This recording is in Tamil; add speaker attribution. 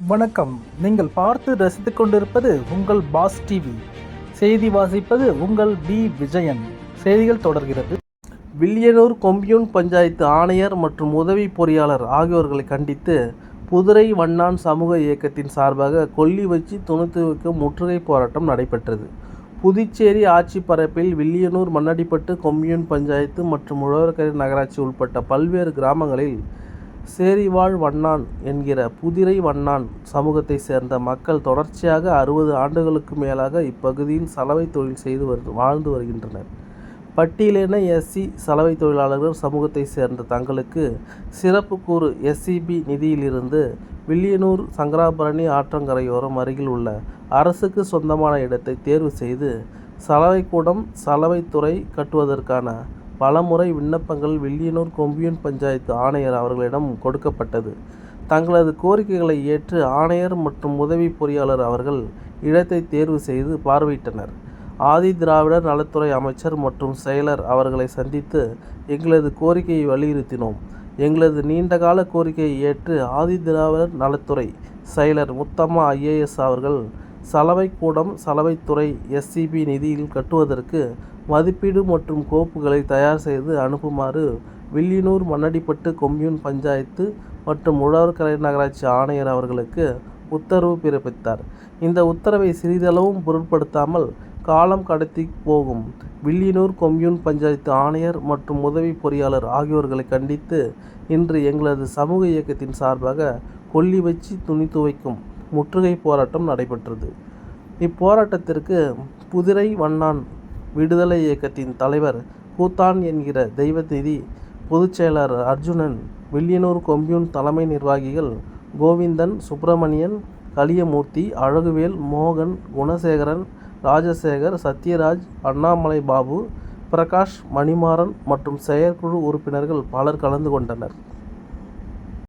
Speaker 1: வணக்கம். நீங்கள் பார்த்து ரசித்துக் கொண்டிருப்பது உங்கள் பாஸ் டிவி. செய்தி வாசிப்பது உங்கள் பி. விஜயன். செய்திகள் தொடர்கிறது. வில்லியனூர் கொம்பியூன் பஞ்சாயத்து ஆணையர் மற்றும் உதவி பொறியாளர் ஆகியோர்களை கண்டித்து புதுரை வண்ணான் சமூக இயக்கத்தின் சார்பாக கொல்லி வச்சு துணித்து முற்றுகை போராட்டம் நடைபெற்றது. புதுச்சேரி ஆட்சி பரப்பில் வில்லியனூர் மண்ணடிப்பட்டு கொம்யூன் பஞ்சாயத்து மற்றும் உழவர்கரை நகராட்சி உட்பட்ட பல்வேறு கிராமங்களில் சேரிவாழ் வண்ணான் என்கிற புதிரை வண்ணான் சமூகத்தை சேர்ந்த மக்கள் தொடர்ச்சியாக அறுபது ஆண்டுகளுக்கு மேலாக இப்பகுதியில் சலவை தொழில் செய்து வரு வாழ்ந்து வருகின்றனர். பட்டியலின எஸ்சி சலவை தொழிலாளர்கள் சமூகத்தை சேர்ந்த தங்களுக்கு சிறப்பு கூறு எஸ்சிபி நிதியிலிருந்து வில்லியனூர் சங்கராபரணி ஆற்றங்கரையோரம் அருகில் உள்ள அரசுக்கு சொந்தமான இடத்தை தேர்வு செய்து சலவைக்கூடம் சலவைத்துறை கட்டுவதற்கான பலமுறை விண்ணப்பங்கள் வில்லியனூர் கொம்பியூன் பஞ்சாயத்து ஆணையர் அவர்களிடம் கொடுக்கப்பட்டது. தங்களது கோரிக்கைகளை ஏற்று ஆணையர் மற்றும் உதவி பொறியாளர் அவர்கள் இடத்தை தேர்வு செய்து பார்வையிட்டனர். ஆதி திராவிடர் நலத்துறை அமைச்சர் மற்றும் செயலர் அவர்களை சந்தித்து எங்களது கோரிக்கையை வலியுறுத்தினோம். எங்களது நீண்டகால கோரிக்கையை ஏற்று ஆதி திராவிடர் நலத்துறை செயலர் முத்தம்மா ஐஏஎஸ் அவர்கள் சலவைக்கூடம் சலவைத்துறை எஸ்சிபி நிதியில் கட்டுவதற்கு மதிப்பீடு மற்றும் கோப்புகளை தயார் செய்து அனுப்புமாறு வில்லியனூர் மண்ணடிப்பட்டு கொம்யூன் பஞ்சாயத்து மற்றும் உழவர்கரை நகராட்சி ஆணையர் அவர்களுக்கு உத்தரவு பிறப்பித்தார். இந்த உத்தரவை சிறிதளவும் பொருட்படுத்தாமல் காலம் கடத்தி போகும் வில்லியனூர் கொம்யூன் பஞ்சாயத்து ஆணையர் மற்றும் உதவி பொறியாளர் ஆகியோர்களை கண்டித்து இன்று எங்களது சமூக இயக்கத்தின் சார்பாக கொல்லி வச்சு துணி துவைக்கும். முற்றுகை போராட்டம் நடைபெற்றது. இப்போராட்டத்திற்கு புதிரை வண்ணான் விடுதலை இயக்கத்தின் தலைவர் கூத்தான் என்கிற தெய்வநிதி பொதுச்செயலாளர் அர்ஜுனன் வில்லியனூர் கொம்யூன் தலைமை நிர்வாகிகள் கோவிந்தன் சுப்பிரமணியன் கலியமூர்த்தி அழகுவேல் மோகன் குணசேகரன் ராஜசேகர் சத்யராஜ் அண்ணாமலை பாபு பிரகாஷ் மணிமாறன் மற்றும் செயற்குழு உறுப்பினர்கள் பலர் கலந்து கொண்டனர்.